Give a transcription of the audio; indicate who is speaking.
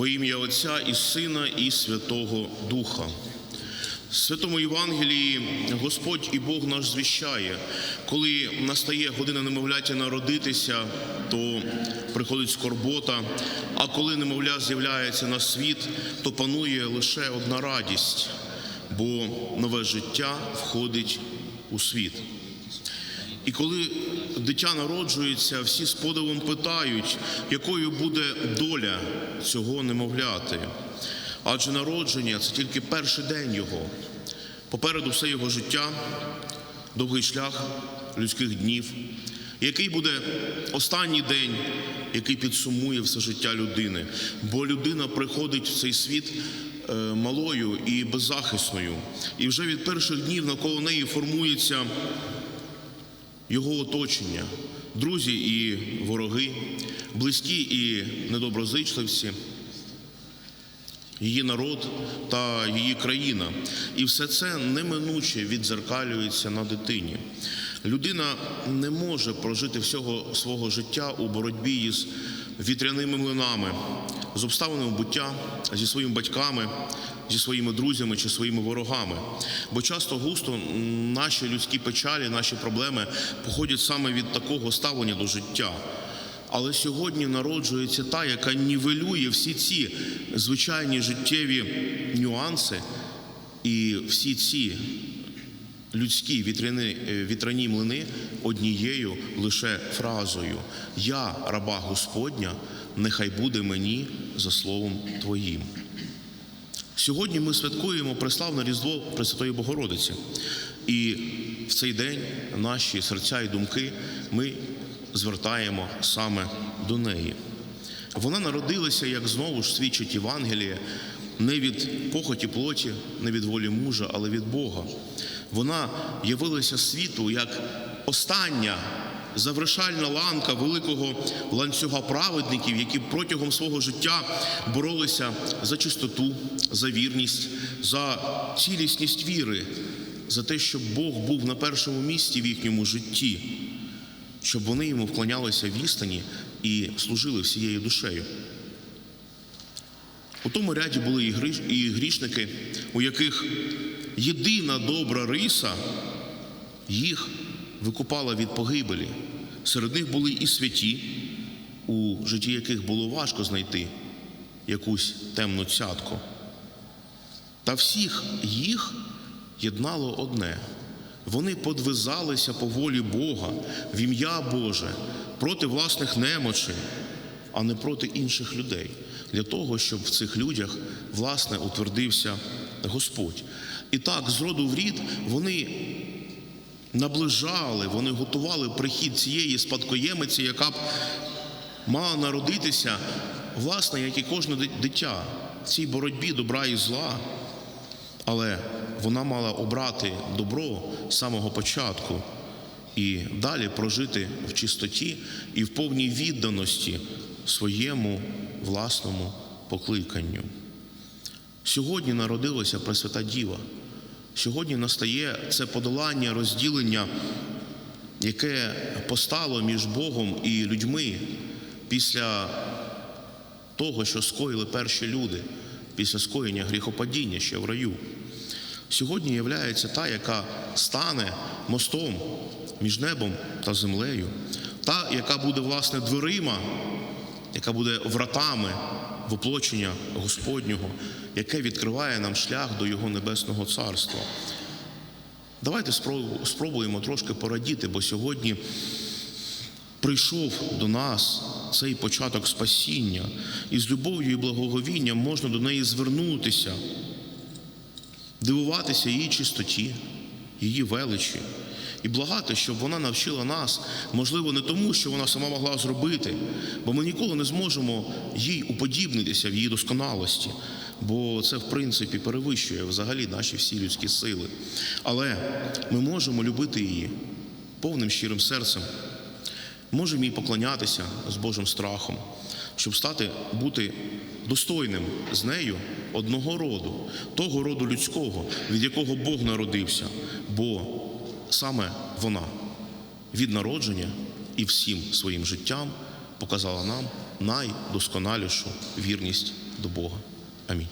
Speaker 1: Во ім'я Отця і Сина, і Святого Духа. В Святому Євангелії Господь і Бог наш звіщає, коли настає година немовляті народитися, то приходить скорбота, а коли немовля з'являється на світ, то панує лише одна радість, бо нове життя входить у світ. І коли дитя народжується, всі з подивом питають, якою буде доля цього немовляти. Адже народження це тільки перший день його. Попереду все його життя, довгий шлях людських днів, який буде останній день, який підсумує все життя людини. Бо людина приходить в цей світ е, малою і беззахисною. І вже від перших днів навколо неї формується його оточення, друзі і вороги, близькі і недоброзичливці, її народ та її країна. І все це неминуче відзеркалюється на дитині. Людина не може прожити всього свого життя у боротьбі із вітряними млинами, з обставинами буття, зі своїми батьками, зі своїми друзями чи своїми ворогами. Бо часто густо наші людські печалі, наші проблеми походять саме від такого ставлення до життя. Але сьогодні народжується та, яка нівелює всі ці звичайні життєві нюанси і всі ці людські вітряні, е, вітряні млини однією лише фразою Я, раба Господня, нехай буде мені за словом Твоїм. Сьогодні ми святкуємо преславне Різдво Пресвятої Богородиці. І в цей день наші серця і думки ми звертаємо саме до неї. Вона народилася, як знову ж свідчить Євангеліє, не від похоті плоті, не від волі мужа, але від Бога. Вона явилася світу як остання завершальна ланка великого ланцюга праведників, які протягом свого життя боролися за чистоту, за вірність, за цілісність віри, за те, щоб Бог був на першому місці в їхньому житті, щоб вони йому вклонялися в істині і служили всією душею. У тому ряді були і грішники, у яких єдина добра риса їх викупала від погибелі. Серед них були і святі, у житті яких було важко знайти якусь темну цятку. Та всіх їх єднало одне. Вони подвизалися по волі Бога в ім'я Боже проти власних немочей, а не проти інших людей, для того, щоб в цих людях власне утвердився Господь. І так, з роду в рід вони наближали, вони готували прихід цієї спадкоємиці, яка б мала народитися, власне, як і кожне дитя в цій боротьбі добра і зла. Але вона мала обрати добро з самого початку і далі прожити в чистоті і в повній відданості своєму власному покликанню. Сьогодні народилася Пресвята Діва. Сьогодні настає це подолання, розділення, яке постало між Богом і людьми після того, що скоїли перші люди, після скоєння гріхопадіння ще в раю. Сьогодні являється та, яка стане мостом між небом та землею, та, яка буде власне дверима, яка буде вратами воплочення Господнього, яке відкриває нам шлях до Його небесного царства. Давайте спробуємо трошки порадіти, бо сьогодні прийшов до нас цей початок спасіння, і з любов'ю і благоговінням можна до неї звернутися, дивуватися її чистоті, її величі і благати, щоб вона навчила нас, можливо, не тому, що вона сама могла зробити, бо ми ніколи не зможемо їй уподібнитися в її досконалості, бо це, в принципі, перевищує взагалі наші всі людські сили. Але ми можемо любити її повним щирим серцем, можемо їй поклонятися з Божим страхом, щоб стати бути достойним з нею одного роду, того роду людського, від якого Бог народився, бо саме вона від народження і всім своїм життям показала нам найдосконалішу вірність до Бога. Амінь.